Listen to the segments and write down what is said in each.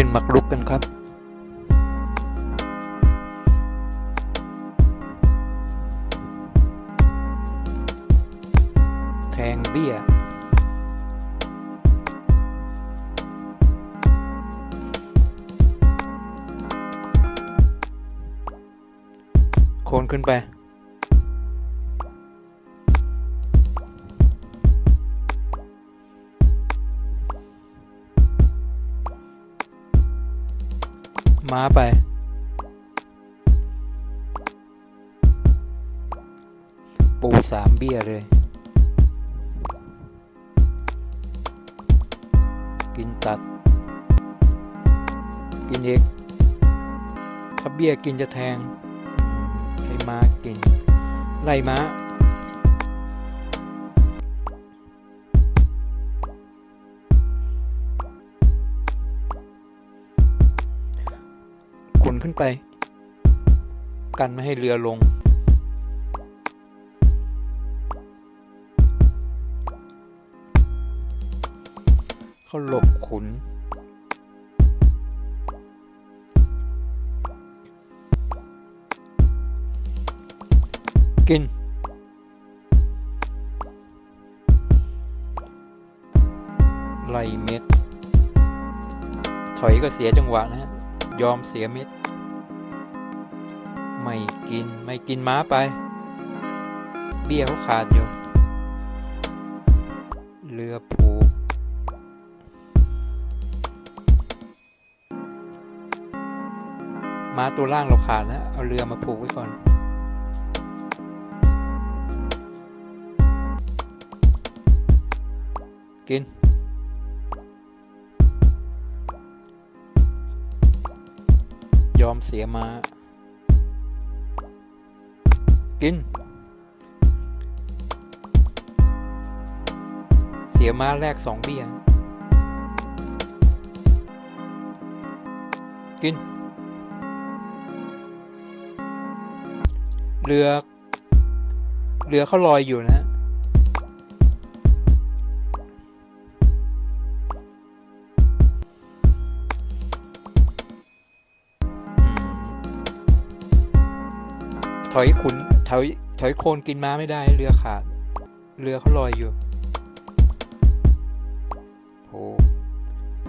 ล่นมักรุกกันครับ แทงเบี้ยโคนขึ้นไป ม้าไป ปูสามเบี้ยเลย กินตัด กินเอกถ้าเบี้ยกินจะแทง ใช้ม้ากิน ไล่ม้า นขึ้นไป กันไม่ให้เรือลง เขาหลบขุน กินไล่เม็ด ถอยก็เสียจังหวะนะฮะ ยอมเสียเม็ดไม่กินไม่กินม้าไป เบี้ยเขาขาดอยู่ เรือผูก ม้าตัวล่างเราขาดแล้วเอาเรือมาผูกไว้ก่อนกิน ยอมเสียมา กิน เสียมาแรกสองเบี้ย กิน เรือ เรือเขาลอยอยู่นะ ถอยขุนถอยถอยโคนกินม้าไม่ได้เรือขาด เรือเขาลอยอยู่โห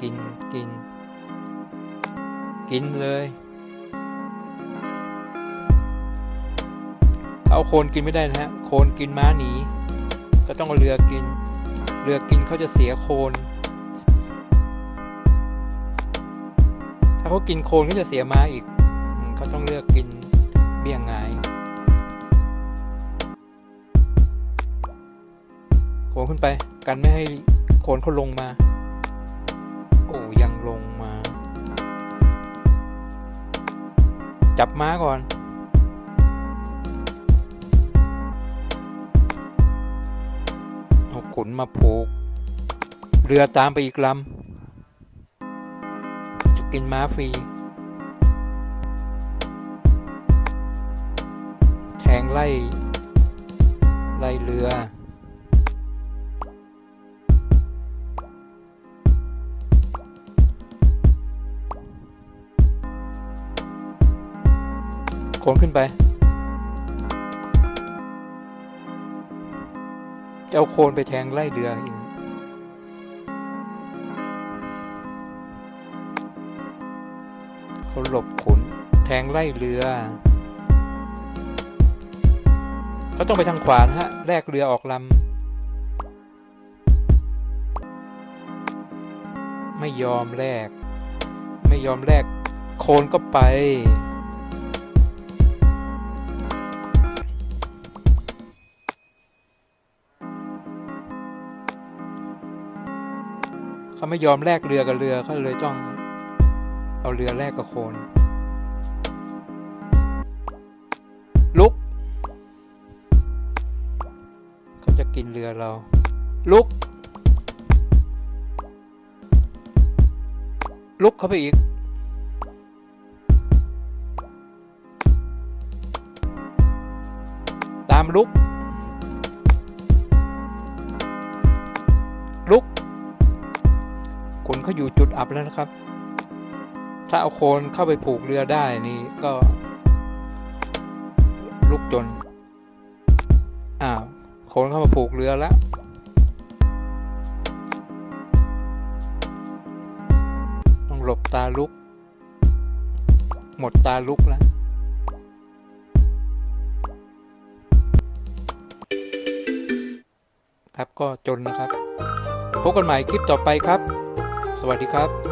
กินกิน กินเลยเอาโคนกินไม่ได้นะฮะโคนกินม้าหนีก็ต้องเอาเรือกิน เรือกินเขาจะเสียโคน ถ้าเขากินโคนเขาจะเสียม้าอีกเขาต้องเลือกกินเบี้ยงไง นขึ้นไป กันไม่ให้โคนเขาลงมา โอ้ยังลงมา จับม้าก่อน เอาขุนมาผูก เรือตามไปอีกลำจะกินม้าฟรีแทงไล่ ไล่เรือ โคนขึ้นไป จะเอาโคนไปแทงไล่เรืออีกเขาหลบขุนแทงไล่เรือ เขาต้องไปทางขวานะฮะ แลกเรือออกลำ ไม่ยอมแลก ไม่ยอมแลก โคนก็ไป เขาไม่ยอมแลกเรือกับเรือเขาเลยต้อง เอาเรือแลกกับโคน ลุกเขาจะกินเรือเรา ลุก ลุกเข้าไปอีก ตามลุก คนเขาอยู่จุดอับแล้วนะครับ ถ้าเอาโคนเข้าไปผูกเรือได้นี่ก็ ลุกจน อ้าวโคนเข้ามาผูกเรือแล้วต้องหลบตาลุก หมดตาลุกแล้วครับก็จนนะครับ พบกันใหม่คลิปต่อไปครับ สวัสดีครับ